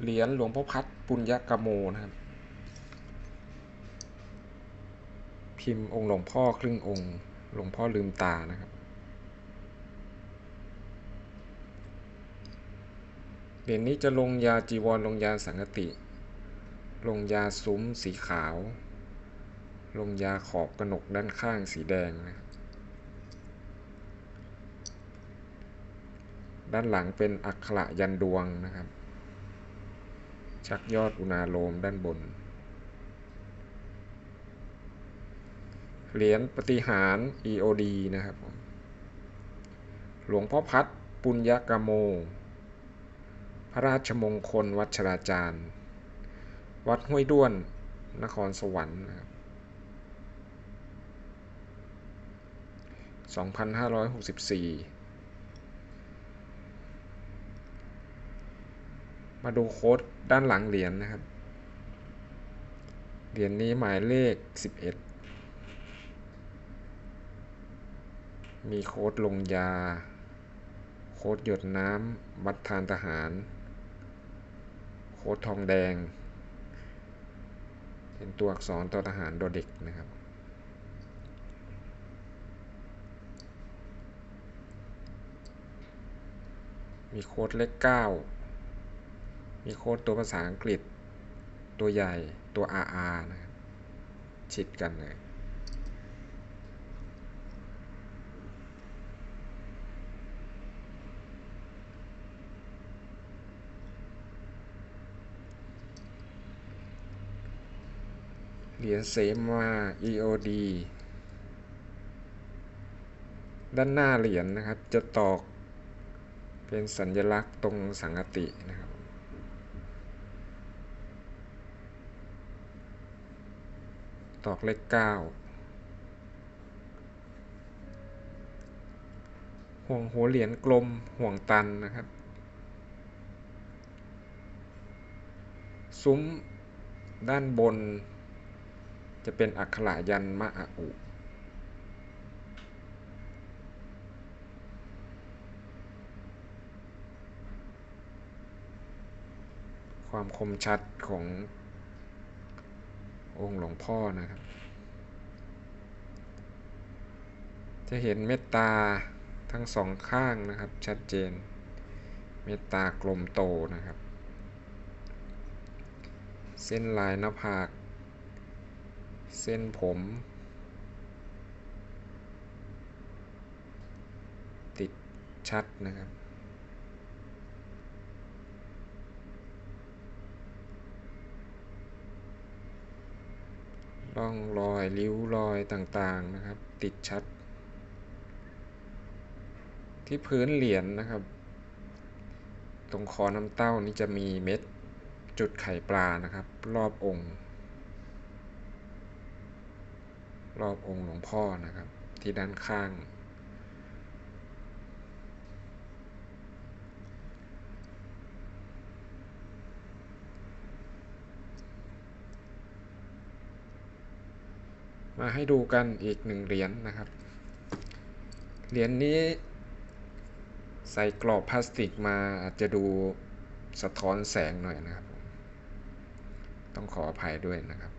เหรียญหลวงพ่อพัดปุญญกโมนะครับ พิมพ์องค์หลวงพ่อครึ่งองค์ หลวงพ่อลืมตานะครับ เหรียญนี้จะลงยาจีวรลงยาสังกติ ลงยาซุ้มสีขาว ลงยาขอบกระหนกด้านข้างสีแดงนะด้านหลังเป็นอักขระยันดวงนะครับ ชักยอดอุณาโลมด้านบน เหรียญปฏิหาร EOD นะครับ หลวงพ่อพัดปุญญกโม พระราชมงคลวัชราจารย์ วัดห้วยด้วน นครสวรรค์นะครับ2564 มาดูโค้ดด้านหลังเหรียญนนะครับ เหรียญนนี้หมายเลข 11 มีโค้ดลงยา โค้ดหยดน้ำวัดทานทหาร โค้ดทองแดง เป็นตัวอักษรตัวทหารโดเด็กนะครับมีโค้ดเลข9 มีโค้ดตัวภาษาอังกฤษ ตัวใหญ่ ตัว RR นะครับ ชิดกันเลย เหรียญเสมา EOD ด้านหน้าเหรียญนะครับ จะตอกเป็นสัญลักษณ์ตรงสังกตินะครับ ตอกเลขเก้าห่วงหัวเหรียญกลมห่วงตันนะครับ ซุ้มด้านบน จะเป็นอักขระยันมะอะอุความคมชัดของ องค์หลวงพ่อนะครับ จะเห็นเมตตาทั้งสองข้างนะครับ ชัดเจน เมตตากลมโตนะครับ เส้นลายหน้าผาก เส้นผมติดชัดนะครับ ร่องรอยริ้วรอยต่างๆนะครับ ติดชัด ที่พื้นเหรียญนนะครับ ตรงคอน้ำเต้านี่จะมีเม็ดจุดไข่ปลานะครับ รอบองค์ รอบองค์หลวงพ่อนะครับ ที่ด้านข้าง มาให้ดูกันอีกหนึ่งเหรียญนนะครับ เหรียญนนี้ ใส่กรอบพลาสติกมาอาจจะดูสะท้อนแสงหน่อยนะครับ ต้องขออภัยด้วยนะครับ